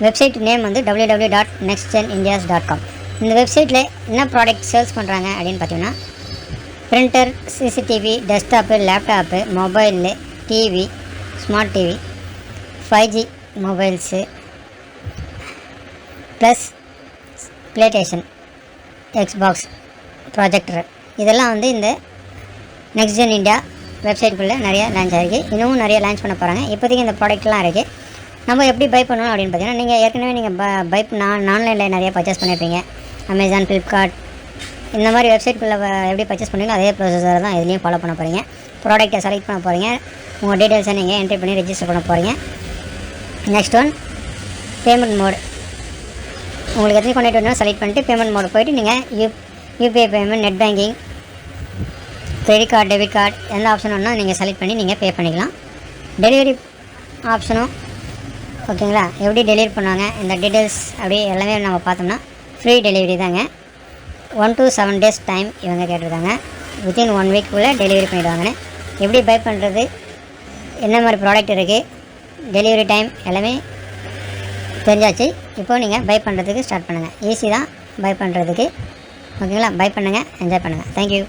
Website name வந்து W W dot next gen India's dot com இந்த வெப்சைட்டில் என்ன ப்ராடக்ட் சேல்ஸ் பண்ணுறாங்க அப்படின்னு பார்த்தீங்கன்னா printer CCTV desktop laptop mobile TV smart TV five G mobiles plus PlayStation Xbox projector இதெல்லாம் வந்து இந்த நெக்ஸ்ட் ஜென் இந்தியா வெப்சைட்டுக்குள்ளே நிறைய லான்ச் ஆகிருக்கு இன்னமும் நிறைய லான்ச் பண்ண போகிறாங்க இப்போதைக்கு இந்த ப்ராடக்ட்லாம் இருக்குது நம்ம எப்படி பை பண்ணணும் அப்படின்னு பார்த்தீங்கன்னா நீங்கள் ஏற்கனவே நீங்கள் ப நான் ஆன்லைனில் நிறைய பர்ச்சேஸ் பண்ணியிருப்பீங்க அமேசான் ஃப்ளிப்கார்ட் இந்த மாதிரி வெப்சைட்குள்ளே எப்படி பர்ச்சேஸ் பண்ணுவீங்களோ அதே ப்ரொசஸர் தான் இதுலேயும் ஃபாலோ பண்ண போகிறீங்க ப்ராடக்ட்டை செலக்ட் பண்ண போகிறீங்க உங்கள் டீட்டெயில்ஸை நீங்கள் என்ட்ரி பண்ணி ரெஜிஸ்டர் பண்ண போகிறீங்க நெக்ஸ்ட் ஒன் பேமெண்ட் மோடு உங்களுக்கு எத்தனை கொண்டாட்டு வேணும் செலக்ட் பண்ணிட்டு பேமெண்ட் மோடு போயிட்டு நீங்கள் U UPI payment net banking credit card debit card எந்த ஆப்ஷன் வேணால் நீங்கள் செலக்ட் பண்ணி நீங்கள் பே பண்ணிக்கலாம். டெலிவரி ஆப்ஷனும் ஓகேங்களா? எப்படி டெலிவரி பண்ணுவாங்க? இந்த டீட்டெயில்ஸ் அப்படி எல்லாமே நம்ம பார்த்தோம்னா ஃப்ரீ டெலிவரி தாங்க. One to seven days time இவங்க கேட்டிருக்காங்க. வித்தின் ஒன் வீக்குள்ளே டெலிவரி பண்ணிவிடுவாங்கன்னு எப்படி பை பண்ணுறது என்ன மாதிரி ப்ராடக்ட் இருக்குது டெலிவரி டைம் எல்லாமே தெரிஞ்சாச்சு. இப்போது நீங்கள் பை பண்ணுறதுக்கு ஸ்டார்ட் பண்ணுங்கள் ஈஸி தான் பை பண்ணுறதுக்கு ஓகேங்களா? பை பண்ணுங்கள் என்ஜாய் பண்ணுங்கள் தேங்க்யூ